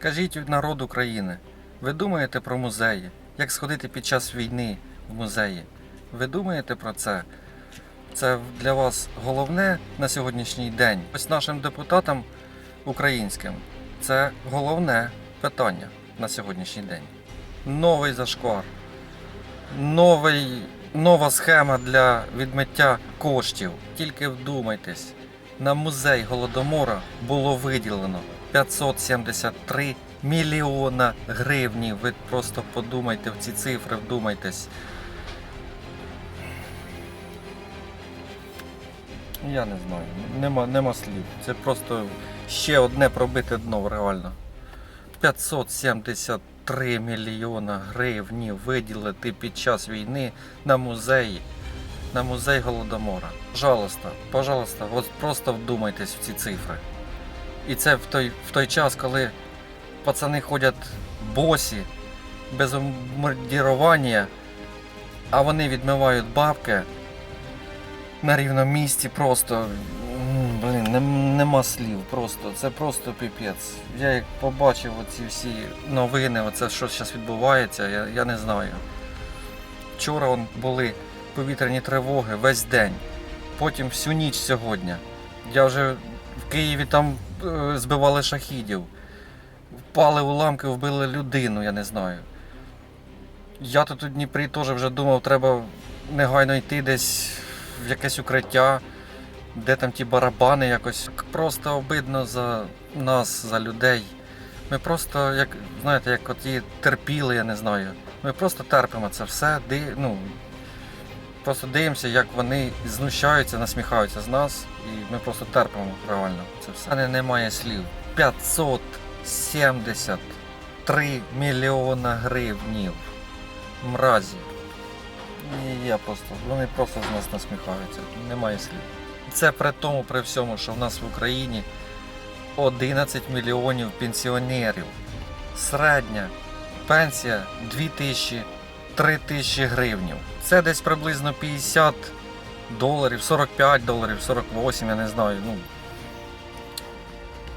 Скажіть народ України, ви думаєте про музеї? Як сходити під час війни в музеї? Ви думаєте про це? Це для вас головне на сьогоднішній день. Ось нашим депутатам українським це головне питання на сьогоднішній день. Новий зашквар, новий, нова схема для відмиття коштів. Тільки вдумайтесь, на музей Голодомора було виділено 573 мільйона гривні. Ви просто подумайте в ці цифри, вдумайтесь. Я не знаю, нема, нема слів. Це просто ще одне пробите дно, реально. 573 мільйона гривні виділити під час війни на музеї. На музей Голодомора. Пожалуйста, пожалуйста, от просто вдумайтесь в ці цифри. І це в той, в той час, коли пацани ходять босі, без обмундірування, а вони відмивають бабки на рівному місці просто. Блін, нем- нема слів. Просто. Це просто піпець. Я як побачив оці всі новини, оце що зараз відбувається, я, я не знаю. Вчора он, були повітряні тривоги весь день, потім всю ніч сьогодні. Я вже в Києві там е, збивали шахідів, впали уламки, вбили людину, я не знаю. Я тут у Дніпрі теж вже думав, треба негайно йти десь в якесь укриття, де там ті барабани якось. Просто обидно за нас, за людей. Ми просто, як знаєте, як оті терпіли, я не знаю. Ми просто терпимо це все, ну, просто дивимося, як вони знущаються, насміхаються з нас, і ми просто терпимо реально це все. Не, немає слів. 573 мільйона гривнів. Мразі. І я просто, вони просто з нас насміхаються. Немає слів. Це при тому, при всьому, що в нас в Україні 11 мільйонів пенсіонерів. Середня пенсія 2 тисячі 3 тисячі гривнів. Це десь приблизно 50 доларів, 45 доларів, 48, я не знаю. Ну.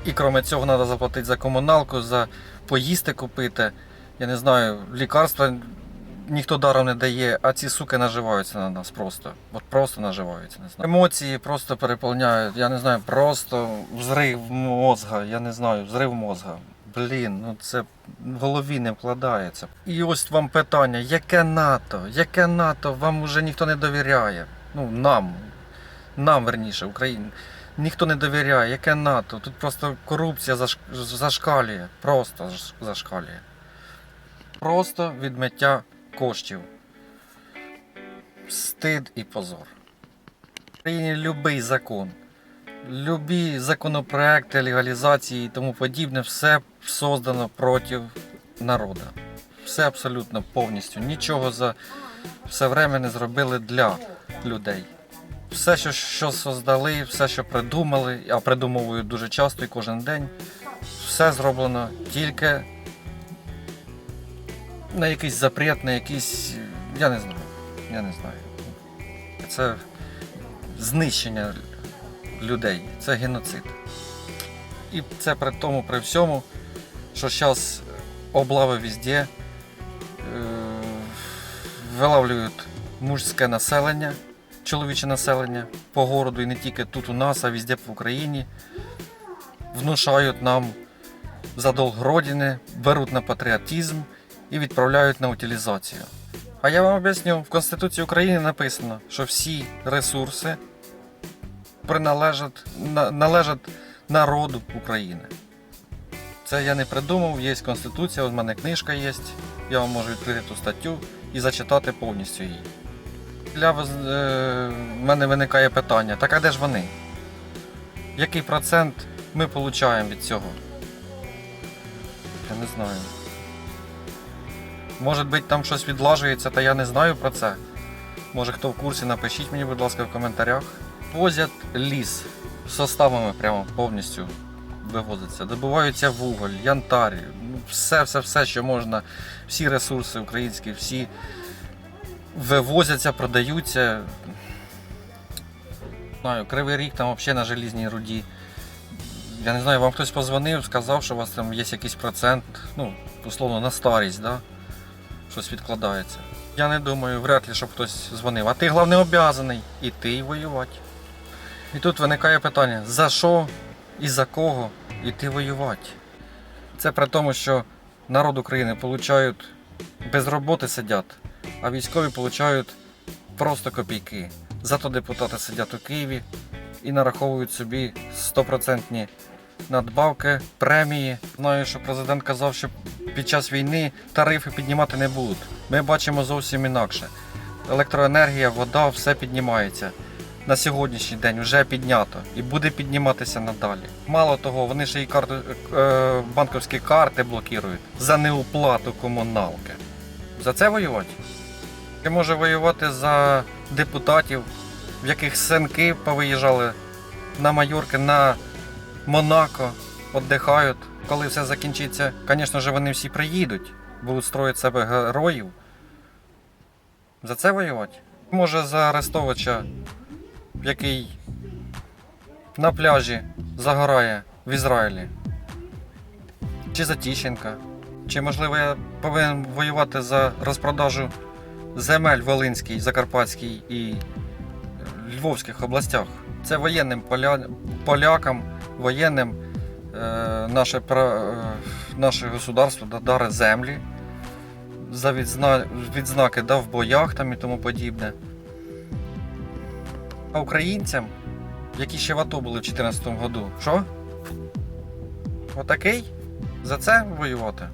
І крім цього, треба заплатити за комуналку, за поїсти купити. Я не знаю, лікарства ніхто даром не дає, а ці суки наживаються на нас просто. От просто наживаються. Не знаю. Емоції просто переповняють. Я не знаю, просто взрив мозга. Я не знаю, взрив мозга. Блін, ну це в голові не вкладається. І ось вам питання: яке НАТО? Яке НАТО? Вам уже ніхто не довіряє. Ну, нам. Нам, верніше, Україні. Ніхто не довіряє. Яке НАТО? Тут просто корупція заш... зашкалює. Просто зашкалює. Просто відмиття коштів. Стид і позор. В Україні любий закон, любі законопроекти, легалізації і тому подібне, все создано проти народу. Все абсолютно повністю. Нічого за все время не зробили для людей. Все, що, що создали, все, що придумали, а придумовують дуже часто і кожен день, все зроблено тільки на якийсь запрет, на якийсь. Я не знаю. Я не знаю. Це знищення людей, це геноцид. І це при тому, при всьому, що зараз облави везде е, вилавлюють мужське населення, чоловіче населення по городу і не тільки тут у нас, а везде в Україні. Внушають нам задолг Родини, беруть на патріотизм і відправляють на утилізацію. А я вам об'ясню, в Конституції України написано, що всі ресурси приналежать, належать народу України. Це я не придумав, є Конституція, у мене книжка є. Я вам можу відкрити ту статтю і зачитати повністю її. Для воз- е, мене виникає питання: так а де ж вони? Який процент ми отримуємо від цього? Я не знаю. Може бути там щось відлажується, та я не знаю про це. Може хто в курсі, напишіть мені, будь ласка, в коментарях. Возять ліс составами прямо повністю вивозиться. Добуваються вуголь, янтар, ну, все, все, все, що можна, всі ресурси українські, всі вивозяться, продаються. Знаю, Кривий ріг там взагалі на желізній руді Я не знаю, вам хтось позвонив, сказав, що у вас там є якийсь процент, ну, условно, на старість, да? щось відкладається. Я не думаю, вряд ли, щоб хтось дзвонив. А ти, головне, обязаний іти і воювати. І тут виникає питання: за що і за кого іти воювати? Це при тому, що народ України получають без роботи сидять, а військові получають просто копійки. Зато депутати сидять у Києві і нараховують собі стопроцентні надбавки, премії. Знаю, що президент казав, що під час війни тарифи піднімати не будуть. Ми бачимо зовсім інакше. Електроенергія, вода, все піднімається. На сьогоднішній день вже піднято і буде підніматися надалі. Мало того, вони ще й карту, е, банківські карти блокують за неуплату комуналки. За це воювати? Чи може воювати за депутатів, в яких синки повиїжджали на Майорки, на Монако, віддихають. Коли все закінчиться, звісно ж, вони всі приїдуть, будуть строїти себе героїв. За це воювати? Може за Арестовича, який на пляжі загорає в Ізраїлі. Чи за Тіщенка. Чи можливо я повинен воювати за розпродажу земель Волинській, Закарпатській і Львовських областях. Це воєнним поля... полякам, воєнним е, наше, пра- е, наше государство да- даре землі за відзна... відзнаки да, в боях там і тому подібне. А українцям, які ще в АТО були в 2014 году, що? Отакий? За це воювати?